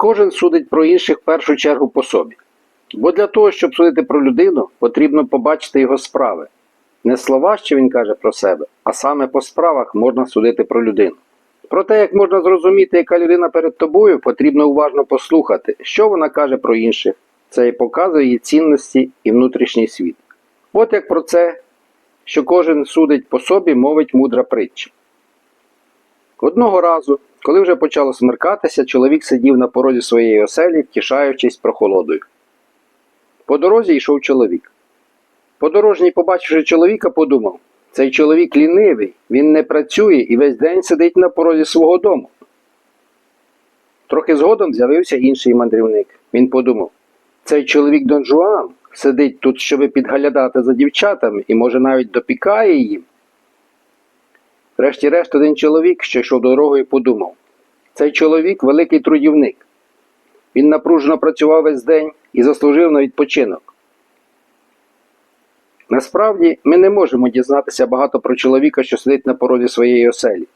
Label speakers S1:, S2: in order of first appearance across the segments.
S1: Кожен судить про інших в першу чергу по собі. Бо для того, щоб судити про людину, потрібно побачити його справи. Не слова, що він каже про себе, а саме по справах можна судити про людину. Про те, як можна зрозуміти, яка людина перед тобою, потрібно уважно послухати, що вона каже про інших. Це і показує її цінності і внутрішній світ. От як про це, що кожен судить по собі, мовить мудра притча. Одного разу, коли вже почало смеркатися, чоловік сидів на порозі своєї оселі, втішаючись прохолодою. По дорозі йшов чоловік. Подорожній, побачивши чоловіка, подумав: цей чоловік лінивий, він не працює і весь день сидить на порозі свого дому. Трохи згодом з'явився інший мандрівник. Він подумав: цей чоловік Дон Жуан сидить тут, щоби підглядати за дівчатами і, може, навіть допікає їм. Врешті-решт один чоловік, що йшов дорогою, подумав: цей чоловік великий трудівник. Він напружено працював весь день і заслужив на відпочинок. Насправді, ми не можемо дізнатися багато про чоловіка, що сидить на порозі своєї оселі.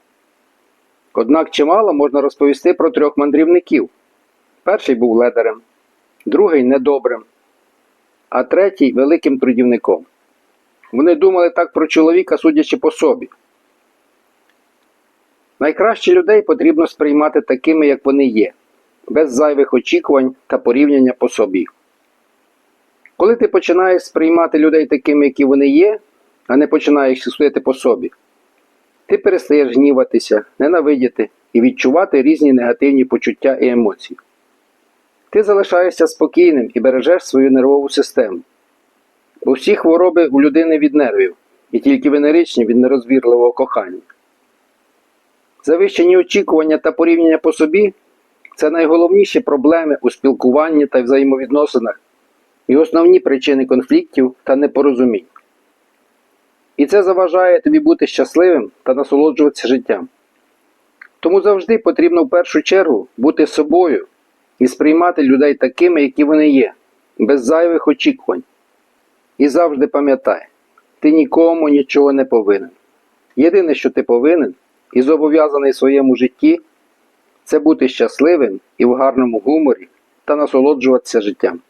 S1: Однак чимало можна розповісти про трьох мандрівників. Перший був ледарем, другий недобрим, а третій великим трудівником. Вони думали так про чоловіка, судячи по собі. Найкраще людей потрібно сприймати такими, як вони є, без зайвих очікувань та порівняння по собі. Коли ти починаєш сприймати людей такими, які вони є, а не починаєш судити по собі, ти перестаєш гніватися, ненавидіти і відчувати різні негативні почуття і емоції. Ти залишаєшся спокійним і бережеш свою нервову систему. Бо всі хвороби у людини від нервів, і тільки венеричні від нерозбірливого кохання. Завищені очікування та порівняння по собі це найголовніші проблеми у спілкуванні та взаємовідносинах і основні причини конфліктів та непорозумінь. І це заважає тобі бути щасливим та насолоджуватися життям. Тому завжди потрібно в першу чергу бути собою і сприймати людей такими, які вони є, без зайвих очікувань. І завжди пам'ятай, ти нікому нічого не повинен. Єдине, що ти повинен і зобов'язаний своєму житті, це бути щасливим і в гарному гуморі та насолоджуватися життям.